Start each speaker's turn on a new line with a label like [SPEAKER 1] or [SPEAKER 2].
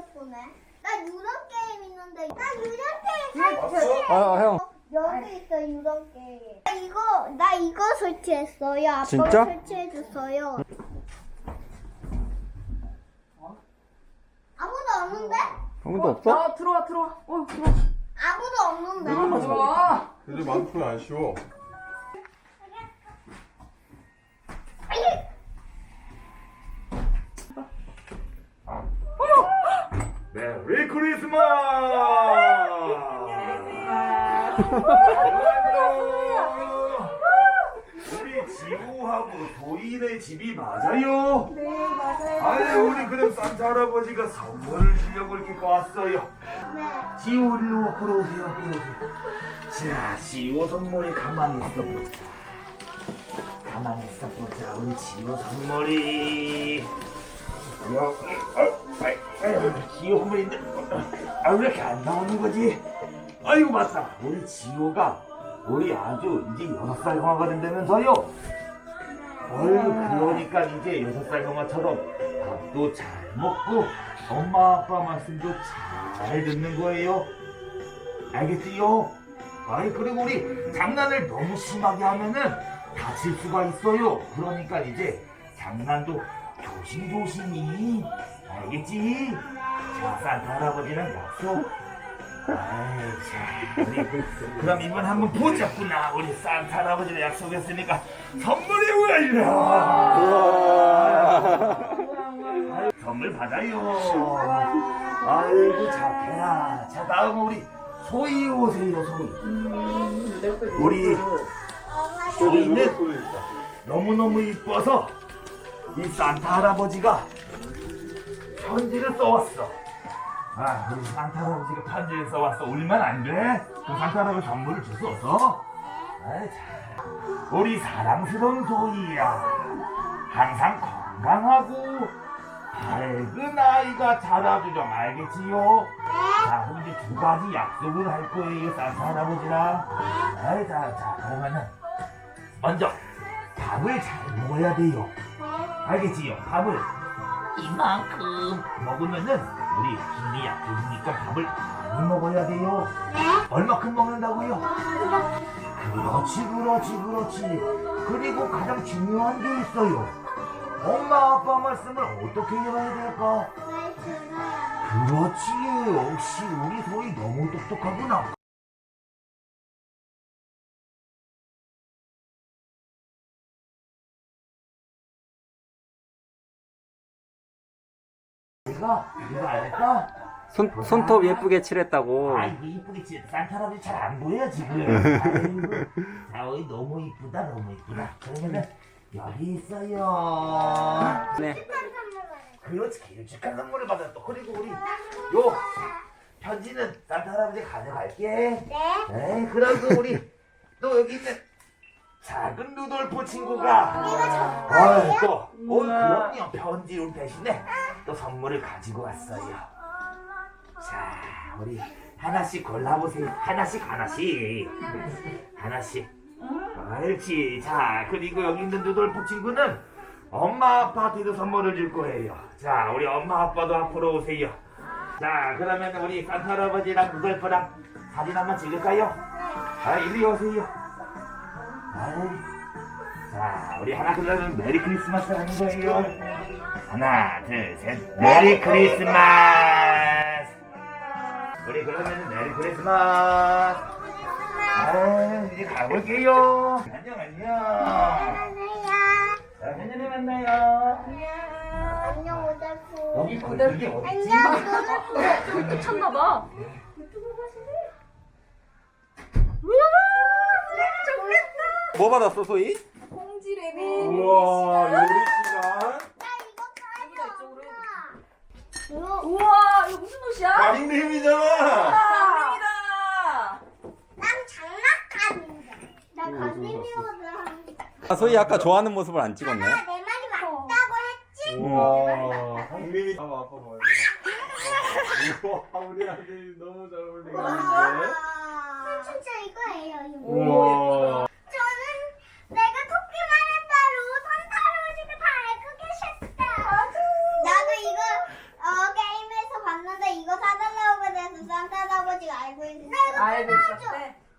[SPEAKER 1] 휴대폰에. 나 유령 게임 있는데. 나 유령 게임 설치.
[SPEAKER 2] 아, 형.
[SPEAKER 1] 여기 있어 유령 게임. 나 이거 나 이거 설치했어요. 아빠
[SPEAKER 2] 진짜?
[SPEAKER 1] 설치해 줬어요. 아무도 없는데?
[SPEAKER 2] 아무도 없어?
[SPEAKER 3] 아 들어와 들어와. 어 들어와.
[SPEAKER 1] 아무도 없는데?
[SPEAKER 3] 들어와.
[SPEAKER 4] 근데 마음풀 안 쉬워. 메리 크리스마스! 우리 지우하고 도인의 집이 맞아요?
[SPEAKER 3] 네 맞아요.
[SPEAKER 4] 아유 우리 그럼 산타 할아버지가 선물을 주려고 이렇게 왔어요.
[SPEAKER 1] 네.
[SPEAKER 4] 지우 일로 앞으로 오세요 앞으로 오세요. 자 지우 선물이 가만히 있어 보자. 가만히 있어 보자 우리 지우 선물이. 여기 어, 아이, 아유, 지우 선물인데 아 왜 이렇게 안 나오는 거지? 아이고 맞다 우리 지우가 우리 아주 이제 여섯 살 형아가 된다면서요? 어휴 그러니까 이제 여섯 살 형아처럼 밥도 잘 먹고 엄마 아빠 말씀도 잘 듣는 거예요. 알겠지요? 아이 그리고 우리 장난을 너무 심하게 하면은 다칠 수가 있어요. 그러니까 이제 장난도 조심조심히 알겠지? 자 산타 할아버지랑 약속. 아이 자 우리 그럼 이번 한번 보자꾸나 우리 산타 할아버지랑 약속했으니까 선물이. 아유, 선물 받아요. 아이고 착해라. 자 다음은 우리 소희 오세요 소희. 우리 소희는 너무너무 이뻐서 이 산타 할아버지가 편지를 써왔어. 아, 우리 산타 할아버지가 편지를 써왔어. 울면 안 돼? 그럼 산타 할아버지 선물을 줄 수 없어? 아이, 참. 우리 사랑스러운 소희야. 항상 건강하고 밝은 아이가 자라주 좀 알겠지요? 자, 이제 두 가지 약속을 할 거예요, 산타 할아버지랑. 아이, 자, 자, 그러면은 먼저 밥을 잘 먹어야 돼요. 알겠지요? 밥을 이만큼 먹으면은 우리 힘이 약해지니까 밥을 많이 먹어야 돼요. 얼마큼 먹는다고요? 그렇지, 그렇지, 그렇지. 그리고 가장 중요한 게 있어요. 엄마 아빠 말씀을 어떻게 해야 될까? 그렇지. 역시 우리 소리 너무 똑똑하구나. 내가 이거 알까?
[SPEAKER 2] 손, 손톱 예쁘게 칠했다고.
[SPEAKER 4] 아 이거 이쁘게 치 산타 할아버지 잘안 보여 지금. 아이고. 자 어이 너무 이쁘다 너무 이쁘다. 그러면은 여기 있어요.
[SPEAKER 2] 네.
[SPEAKER 4] 그렇지 길쭉한 선물을 받았어 그리고 우리 요 편지는 산타 할아버지 가져갈게.
[SPEAKER 1] 네.
[SPEAKER 4] 네 그리고 우리 또 여기 있는 작은 루돌프 친구가 어이 또. 어, 그럼요. 편지 올 대신에 또 선물을 가지고 왔어요 자, 우리 하나씩 골라보세요. 하나씩 하나씩. 하나씩. 옳지. 자, 그리고 여기 있는 누돌프 친구는 엄마 아빠한테도 선물을 줄 거예요. 자, 우리 엄마 아빠도 앞으로 오세요. 자, 그러면 우리 산타 할아버지랑 누돌프랑 사진 한번 찍을까요? 아, 이리 오세요. 아이. 자, 우리 하나 그러면 메리 크리스마스 하는 거예요. 하나, 둘, 셋. 메리 크리스마스! 우리 그러면 메리 크리스마스! 아, 이제 가볼게요. 안녕, 안녕. 자, 내년에 만나요.
[SPEAKER 1] 안녕 오달프.
[SPEAKER 4] 여기 거기 어디지?
[SPEAKER 1] 안녕 노달프.
[SPEAKER 3] 좀 미쳤나봐.
[SPEAKER 2] 뭐 받았어, 소희?
[SPEAKER 3] 콩지 레미.
[SPEAKER 4] 우와, 요리 시간.
[SPEAKER 1] 나 이거 가져.
[SPEAKER 3] 우와 옷이야?
[SPEAKER 4] 강림이잖아.
[SPEAKER 3] 감사합니다.
[SPEAKER 1] 난 장난감인데. 나 강림이거든.
[SPEAKER 2] 아, 소희 아까 좋아하는 모습을 안 찍었네.
[SPEAKER 1] 내 말이 맞다고 했지?
[SPEAKER 4] 우와, 강림이. 아빠 아빠 돼. 우와, 우리 아들이 너무 잘 어울리는데.
[SPEAKER 1] 와. 진짜 이거예요. 이거.
[SPEAKER 4] 우와.